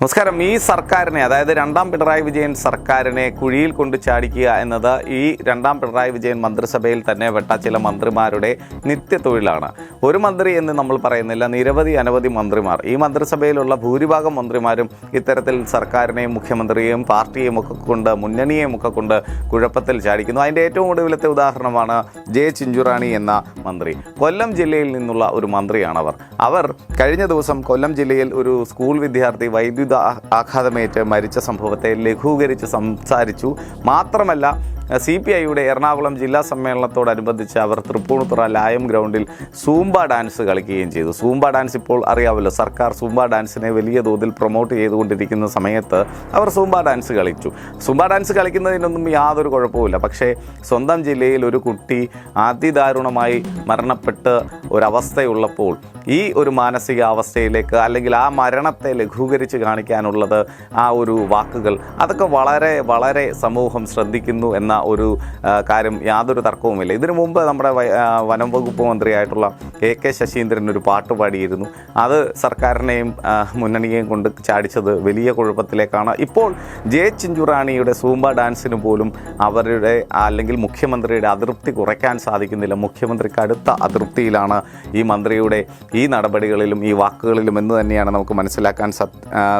നമസ്കാരം. ഈ സർക്കാരിനെ അതായത് രണ്ടാം പിണറായി വിജയൻ സർക്കാരിനെ കുഴിയിൽ കൊണ്ട് ചാടിക്കുക എന്നത് ഈ രണ്ടാം പിണറായി വിജയൻ മന്ത്രിസഭയിൽ തന്നെ വെട്ട ചില മന്ത്രിമാരുടെ നിത്യത്തൊഴിലാണ്. ഒരു മന്ത്രി എന്ന് നമ്മൾ പറയുന്നില്ല നിരവധി അനവധി മന്ത്രിമാർ. ഈ മന്ത്രിസഭയിലുള്ള ഭൂരിഭാഗം മന്ത്രിമാരും ഇത്തരത്തിൽ സർക്കാരിനെയും മുഖ്യമന്ത്രിയെയും പാർട്ടിയെയും ഒക്കെ കൊണ്ട് മുന്നണിയെയും ഒക്കെ കൊണ്ട് കുഴപ്പത്തിൽ ചാടിക്കുന്നു. അതിന്റെ ഏറ്റവും ഒടുവിലത്തെ ഉദാഹരണമാണ് ജെ ചിഞ്ചുറാണി എന്ന മന്ത്രി. കൊല്ലം ജില്ലയിൽ നിന്നുള്ള ഒരു മന്ത്രിയാണവർ. അവർ കഴിഞ്ഞ ദിവസം കൊല്ലം ജില്ലയിൽ ഒരു സ്കൂൾ വിദ്യാർത്ഥി വൈദ്യുത ആ- ആഘാതമേറ്റ് മരിച്ച സംഭവത്തെ ലഘൂകരിച്ച് സംസാരിച്ചു. മാത്രമല്ല സി പി ഐയുടെ എറണാകുളം ജില്ലാ സമ്മേളനത്തോടനുബന്ധിച്ച് അവർ തൃപ്പൂണിത്തുറ ലായം ഗ്രൗണ്ടിൽ സൂംബ ഡാൻസ് കളിക്കുകയും ചെയ്തു. സൂംബ ഡാൻസ് ഇപ്പോൾ അറിയാമല്ലോ സർക്കാർ സൂംബ ഡാൻസിനെ വലിയ തോതിൽ പ്രൊമോട്ട് ചെയ്തുകൊണ്ടിരിക്കുന്ന സമയത്ത് അവർ സൂംബ ഡാൻസ് കളിച്ചു. സൂംബ ഡാൻസ് കളിക്കുന്നതിനൊന്നും യാതൊരു കുഴപ്പവുമില്ല. പക്ഷേ സ്വന്തം ജില്ലയിൽ ഒരു കുട്ടി അതിദാരുണമായി മരണപ്പെട്ട് ഒരവസ്ഥയുള്ളപ്പോൾ ഈ ഒരു മാനസികാവസ്ഥയിലേക്ക് അല്ലെങ്കിൽ ആ മരണത്തെ ലഘൂകരിച്ച് കാണിക്കാനുള്ളത് ആ ഒരു വാക്കുകൾ. അതൊക്കെ വളരെ വളരെ സമൂഹം ശ്രദ്ധിക്കുന്നു എന്ന ഒരു കാര്യം യാതൊരു തർക്കവുമില്ല. ഇതിനു മുമ്പ് നമ്മുടെ വനം വകുപ്പ് മന്ത്രിയായിട്ടുള്ള എ കെ ശശീന്ദ്രൻ ഒരു പാട്ട് പാടിയിരുന്നു. അത് സർക്കാരിനെയും മുന്നണിയെയും കൊണ്ട് ചാടിച്ചത് വലിയ കുഴപ്പത്തിലേക്കാണ്. ഇപ്പോൾ ജെ ചിഞ്ചുറാണിയുടെ സൂംബ ഡാൻസിന് പോലും അവരുടെ അല്ലെങ്കിൽ മുഖ്യമന്ത്രിയുടെ അതൃപ്തി കുറയ്ക്കാൻ സാധിക്കുന്നില്ല. മുഖ്യമന്ത്രിക്ക് അടുത്ത അതൃപ്തിയിലാണ് ഈ മന്ത്രിയുടെ ഈ നടപടികളിലും ഈ വാക്കുകളിലും എന്ന് തന്നെയാണ് നമുക്ക് മനസ്സിലാക്കാൻ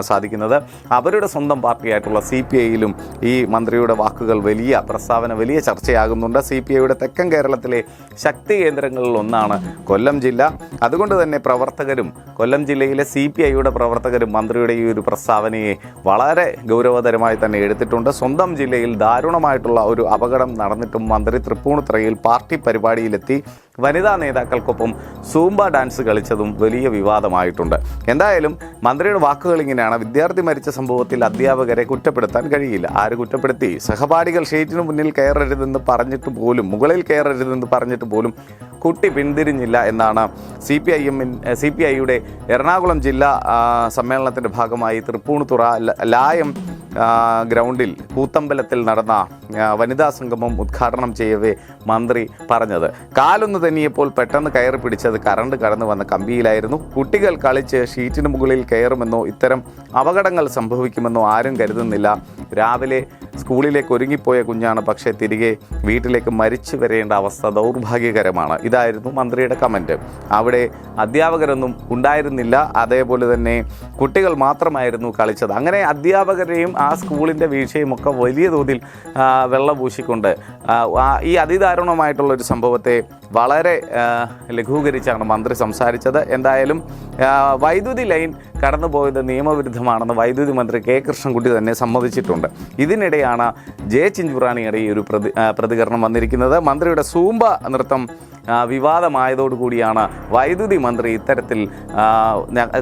സാധിക്കുന്നത്. അവരുടെ സ്വന്തം പാർട്ടിയായിട്ടുള്ള സി പി ഐയിലും ഈ മന്ത്രിയുടെ വാക്കുകൾ വലിയ പ്രസ്താവന വലിയ ചർച്ചയാകുന്നുണ്ട്. സി പി ഐയുടെ തെക്കൻ കേരളത്തിലെ ശക്തി കേന്ദ്രങ്ങളിൽ ഒന്നാണ് കൊല്ലം. ജില്ല. അതുകൊണ്ട് തന്നെ പ്രവർത്തകരും കൊല്ലം ജില്ലയിലെ സി പി ഐയുടെ പ്രവർത്തകരും മന്ത്രിയുടെ ഈ ഒരു പ്രസ്താവനയെ വളരെ ഗൗരവതരമായി തന്നെ എടുത്തിട്ടുണ്ട്. സ്വന്തം ജില്ലയിൽ ദാരുണമായിട്ടുള്ള ഒരു അപകടം നടന്നിട്ടും മന്ത്രി തൃപ്പൂണിത്തുറയിൽ പാർട്ടി പരിപാടിയിലെത്തി. വനിതാ നേതാക്കൾക്കൊപ്പം സൂംബ ഡാൻസ് കളിച്ചതും വലിയ വിവാദമായിട്ടുണ്ട്. എന്തായാലും മന്ത്രിയുടെ വാക്കുകൾ ഇങ്ങനെയാണ്. വിദ്യാർത്ഥി മരിച്ച സംഭവത്തിൽ അധ്യാപകരെ കുറ്റപ്പെടുത്താൻ കഴിയില്ല. ആര് കുറ്റപ്പെടുത്തി? സഹപാഠികൾ ഷീറ്റിന് മുന്നിൽ കയറരുതെന്ന് പറഞ്ഞിട്ട് പോലും മുകളിൽ കയറരുതെന്ന് പറഞ്ഞിട്ട് പോലും കുട്ടി പിന്തിരിഞ്ഞില്ല എന്നാണ് സി പി ഐ എമ്മിൻ സി പി ഐയുടെ എറണാകുളം ജില്ലാ സമ്മേളനത്തിന്റെ ഭാഗമായി തൃപ്പൂണിത്തുറ ലായം ഗ്രൗണ്ടിൽ കൂത്തമ്പലത്തിൽ നടന്ന വനിതാ സംഗമം ഉദ്ഘാടനം ചെയ്യവേ മന്ത്രി പറഞ്ഞത്. കാലൊന്ന് തന്നിയപ്പോൾ പെട്ടെന്ന് കയറി പിടിച്ചത് കറണ്ട് കടന്നു വന്ന കമ്പിയിലായിരുന്നു. കുട്ടികൾ കളിച്ച് ഷീറ്റിന് മുകളിൽ കയറുമെന്നോ ഇത്തരം അപകടങ്ങൾ സംഭവിക്കുമെന്നോ ആരും കരുതുന്നില്ല. രാവിലെ സ്കൂളിലേക്ക് ഒരുങ്ങിപ്പോയ കുഞ്ഞാണ് പക്ഷേ തിരികെ വീട്ടിലേക്ക് മരിച്ചു വരേണ്ട അവസ്ഥ ദൗർഭാഗ്യകരമാണ്. ഇതായിരുന്നു മന്ത്രിയുടെ കമന്റ് അവിടെ അധ്യാപകരൊന്നും ഉണ്ടായിരുന്നില്ല. അതേപോലെ തന്നെ കുട്ടികൾ മാത്രമായിരുന്നു കളിച്ചത്. അങ്ങനെ അധ്യാപകരെയും ആ സ്കൂളിന്റെ വീഴ്ചയും ഒക്കെ വലിയ തോതിൽ വെള്ളപൂശിക്കൊണ്ട് ഈ അതിദാരുണമായിട്ടുള്ള ഒരു സംഭവത്തെ വളരെ ലഘൂകരിച്ചാണ് മന്ത്രി സംസാരിച്ചത്. എന്തായാലും വൈദ്യുതി ലൈൻ കടന്നു പോയത് നിയമവിരുദ്ധമാണെന്ന് വൈദ്യുതി മന്ത്രി കെ കൃഷ്ണൻകുട്ടി തന്നെ സമ്മതിച്ചിട്ടുണ്ട്. ഇതിനിടെയാണ് ജെ ചിഞ്ചുറാണിയുടെ ഈ ഒരു പ്രതി പ്രതികരണം വന്നിരിക്കുന്നത്. മന്ത്രിയുടെ സൂമ്പ നൃത്തം വിവാദമായതോടുകൂടിയാണ് വൈദ്യുതി മന്ത്രി ഇത്തരത്തിൽ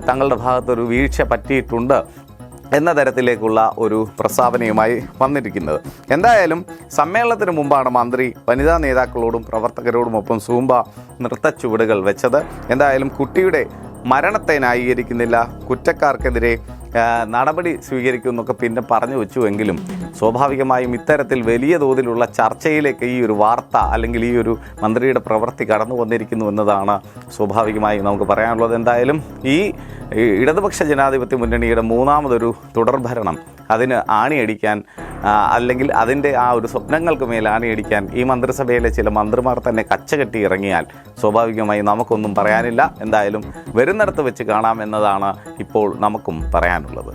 തങ്ങളുടെ ഭാഗത്തൊരു വീഴ്ച പറ്റിയിട്ടുണ്ട്. എന്ന തരത്തിലേക്കുള്ള ഒരു പ്രസ്താവനയുമായി വന്നിരിക്കുന്നത്. എന്തായാലും സമ്മേളനത്തിന് മുമ്പാണ് മന്ത്രി വനിതാ നേതാക്കളോടും പ്രവർത്തകരോടുമൊപ്പം സൂംബ നൃത്തച്ചുവടുകൾ വെച്ചത്. എന്തായാലും കുട്ടിയുടെ മരണത്തെ ന്യായീകരിക്കുന്നില്ല. കുറ്റക്കാർക്കെതിരെ നടപടി സ്വീകരിക്കുമെന്നൊക്കെ പിന്നെ പറഞ്ഞു വെച്ചുവെങ്കിലും സ്വാഭാവികമായും ഇത്തരത്തിൽ വലിയ തോതിലുള്ള ചർച്ചയിലേക്ക് ഈ ഒരു വാർത്ത അല്ലെങ്കിൽ ഈ ഒരു മന്ത്രിയുടെ പ്രവൃത്തി കടന്നു വന്നിരിക്കുന്നു എന്നതാണ് സ്വാഭാവികമായും നമുക്ക് പറയാനുള്ളത്. എന്തായാലും ഈ ഇടതുപക്ഷ ജനാധിപത്യ മുന്നണിയുടെ മൂന്നാമതൊരു തുടർഭരണം അതിന് ആണിയടിക്കാൻ അല്ലെങ്കിൽ അതിന്റെ ആ ഒരു സ്വപ്നങ്ങൾക്ക് മേൽ ആണിയടിക്കാൻ ഈ മന്ത്രിസഭയിലെ ചില മന്ത്രിമാർ തന്നെ കച്ചകെട്ടി ഇറങ്ങിയാൽ സ്വാഭാവികമായി നമുക്കൊന്നും പറയാനില്ല. എന്തായാലും വരുന്നിടത്ത് വെച്ച് കാണാം എന്നതാണ് ഇപ്പോൾ നമുക്കും പറയാനുള്ളത്.